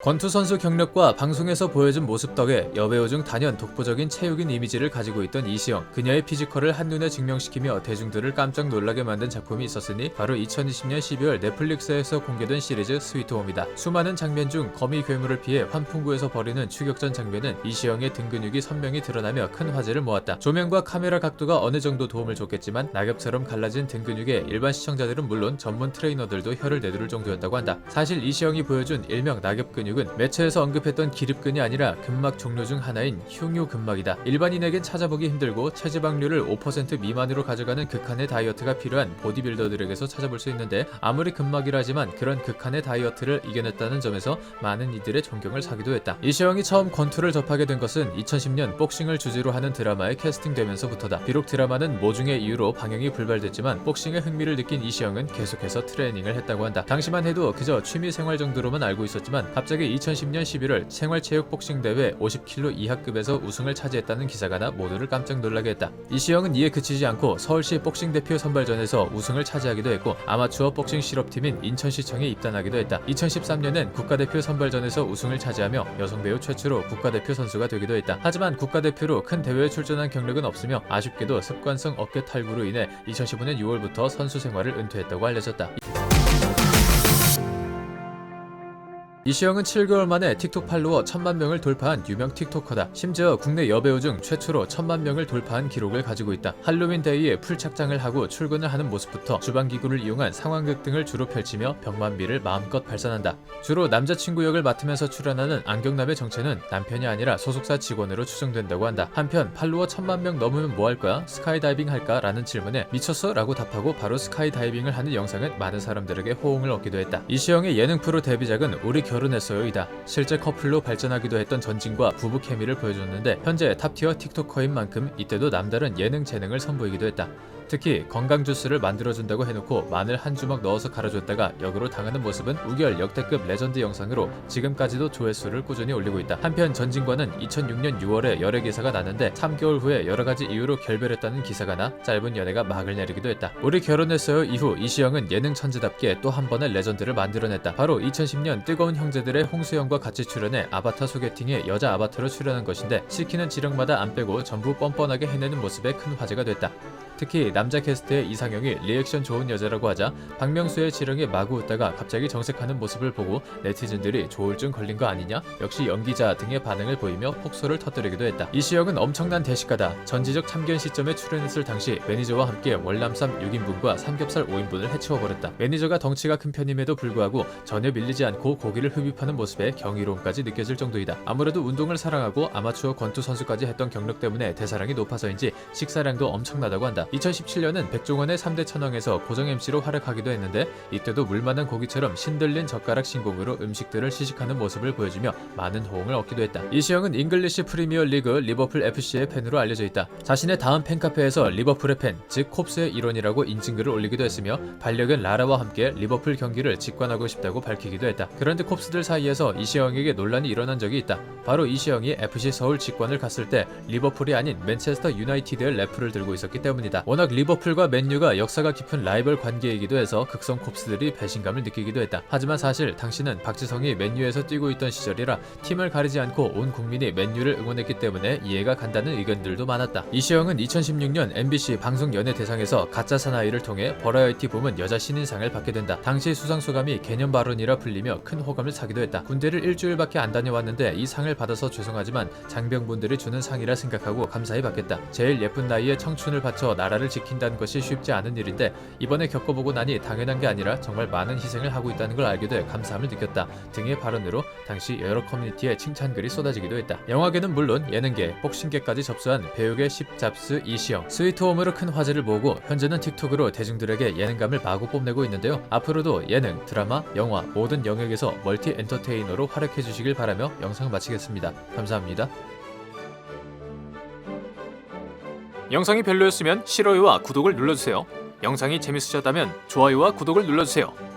권투 선수 경력과 방송에서 보여준 모습 덕에 여배우 중 단연 독보적인 체육인 이미지를 가지고 있던 이시영. 그녀의 피지컬을 한눈에 증명시키며 대중들을 깜짝 놀라게 만든 작품이 있었으니 바로 2020년 12월 넷플릭스에서 공개된 시리즈 스위트홈이다. 수많은 장면 중 거미 괴물을 피해 환풍구에서 벌이는 추격전 장면은 이시영의 등 근육이 선명히 드러나며 큰 화제를 모았다. 조명과 카메라 각도가 어느 정도 도움을 줬겠지만 낙엽처럼 갈라진 등 근육에 일반 시청자들은 물론 전문 트레이너들도 혀를 내두를 정도였다고 한다. 사실 이시영이 보여준 일명 낙엽 근육 은 매체에서 언급했던 기립근이 아니라 근막 종류 중 하나인 흉유 근막이다. 일반인에겐 찾아보기 힘들고 체지방률을 5% 미만으로 가져가는 극한의 다이어트가 필요한 보디빌더들에게서 찾아볼 수 있는데 아무리 근막이라지만 그런 극한의 다이어트를 이겨냈다는 점에서 많은 이들의 존경을 사기도 했다. 이시영이 처음 권투를 접하게 된 것은 2010년 복싱을 주제로 하는 드라마에 캐스팅되면서부터다. 비록 드라마는 모종의 이유로 방영이 불발됐지만 복싱에 흥미를 느낀 이시영은 계속해서 트레이닝을 했다고 한다. 당시만 해도 그저 취미 생활 정도로만 알고 있었지만 갑자기 2010년 11월 생활체육 복싱 대회 50kg 이하급에서 우승을 차지했다는 기사가 나 모두를 깜짝 놀라게 했다. 이시영은 이에 그치지 않고 서울시 복싱 대표 선발전에서 우승을 차지하기도 했고 아마추어 복싱 실업팀인 인천시청에 입단하기도 했다. 2013년엔 국가대표 선발전에서 우승을 차지하며 여성 배우 최초로 국가대표 선수가 되기도 했다. 하지만 국가대표로 큰 대회에 출전한 경력은 없으며 아쉽게도 습관성 어깨 탈구로 인해 2015년 6월부터 선수 생활을 은퇴했다고 알려졌다. 이시영은 7개월 만에 틱톡 팔로워 1000만 명을 돌파한 유명 틱토커다. 심지어 국내 여배우 중 최초로 1000만 명을 돌파한 기록을 가지고 있다. 할로윈 데이에 풀 착장을 하고 출근을 하는 모습부터 주방기구를 이용한 상황극 등을 주로 펼치며 병만비를 마음껏 발산한다. 주로 남자친구 역을 맡으면서 출연하는 안경남의 정체는 남편이 아니라 소속사 직원으로 추정된다고 한다. 한편 팔로워 1000만 명 넘으면 뭐 할 거야? 스카이다이빙 할까? 라는 질문에 미쳤어? 라고 답하고 바로 스카이다이빙을 하는 영상은 많은 사람들에게 호응을 얻기도 했다. 이시영의 예능 프로 데뷔작은 우리 결 혼했어요 이다. 실제 커플로 발전하기도 했던 전진과 부부 케미를 보여줬는데 현재 탑티어 틱토커인 만큼 이때도 남다른 예능 재능을 선보이기도 했다. 특히 건강 주스를 만들어준다고 해놓고 마늘 한 주먹 넣어서 갈아줬다가 역으로 당하는 모습은 우결 역대급 레전드 영상으로 지금까지도 조회수를 꾸준히 올리고 있다. 한편 전진과는 2006년 6월에 열애 기사가 났는데 3개월 후에 여러 가지 이유로 결별했다는 기사가 나 짧은 연애가 막을 내리기도 했다. 우리 결혼했어요 이후 이시영은 예능 천재답게 또 한 번의 레전드를 만들어냈다. 바로 2010년 뜨거운 형제들의 홍수영과 같이 출연해 아바타 소개팅에 여자 아바타로 출연한 것인데 시키는 지령마다 안 빼고 전부 뻔뻔하게 해내는 모습에 큰 화제가 됐다. 특히 남자 캐스트의 이상형이 리액션 좋은 여자라고 하자 박명수의 지령에 마구 웃다가 갑자기 정색하는 모습을 보고 네티즌들이 조울증 걸린 거 아니냐? 역시 연기자 등의 반응을 보이며 폭소를 터뜨리기도 했다. 이시영은 엄청난 대식가다. 전지적 참견 시점에 출연했을 당시 매니저와 함께 월남쌈 6인분과 삼겹살 5인분을 해치워버렸다. 매니저가 덩치가 큰 편임에도 불구하고 전혀 밀리지 않고 고기를 흡입하는 모습에 경이로움까지 느껴질 정도이다. 아무래도 운동을 사랑하고 아마추어 권투 선수까지 했던 경력 때문에 대사량이 높아서인지 식사량도 엄청나다고 한다. 2017년은 백종원의 3대 천왕에서 고정 MC로 활약하기도 했는데 이때도 물만한 고기처럼 신들린 젓가락 신공으로 음식들을 시식하는 모습을 보여주며 많은 호응을 얻기도 했다. 이시영은 잉글리시 프리미어 리그 리버풀 FC의 팬으로 알려져 있다. 자신의 다음 팬카페에서 리버풀의 팬, 즉 콥스의 일원이라고 인증글을 올리기도 했으며 반려견 라라와 함께 리버풀 경기를 직관하고 싶다고 밝히기도 했다. 그런데 콥스들 사이에서 이시영에게 논란이 일어난 적이 있다. 바로 이시영이 FC 서울 직관을 갔을 때 리버풀이 아닌 맨체스터 유나이티드의 래프를 들고 있었기 때문이다. 워낙 리버풀과 맨유가 역사가 깊은 라이벌 관계이기도 해서 극성 콥스들이 배신감을 느끼기도 했다. 하지만 사실 당시는 박지성이 맨유에서 뛰고 있던 시절이라 팀을 가리지 않고 온 국민이 맨유를 응원했기 때문에 이해가 간다는 의견들도 많았다. 이시영은 2016년 MBC 방송 연예 대상에서 가짜 사나이를 통해 버라이어티 부문 여자 신인상을 받게 된다. 당시 수상 소감이 개념 발언이라 불리며 큰 호감을 사기도 했다. 군대를 일주일밖에 안 다녀왔는데 이 상을 받아서 죄송하지만 장병분들이 주는 상이라 생각하고 감사히 받겠다. 제일 예쁜 나이에 청춘을 바쳐 나라를 지킨다는 것이 쉽지 않은 일인데 이번에 겪어보고 나니 당연한 게 아니라 정말 많은 희생을 하고 있다는 걸 알게 돼 감사함을 느꼈다 등의 발언으로 당시 여러 커뮤니티에 칭찬글이 쏟아지기도 했다. 영화계는 물론 예능계, 복싱계까지 접수한 배우계 십잡스 이시영 스위트홈으로 큰 화제를 모으고 현재는 틱톡으로 대중들에게 예능감을 마구 뽐내고 있는데요. 앞으로도 예능, 드라마, 영화 모든 영역에서 멀티 엔터테이너로 활약해 주시길 바라며 영상 마치겠습니다. 감사합니다. 영상이 별로였으면 싫어요와 구독을 눌러주세요. 영상이 재밌으셨다면 좋아요와 구독을 눌러주세요.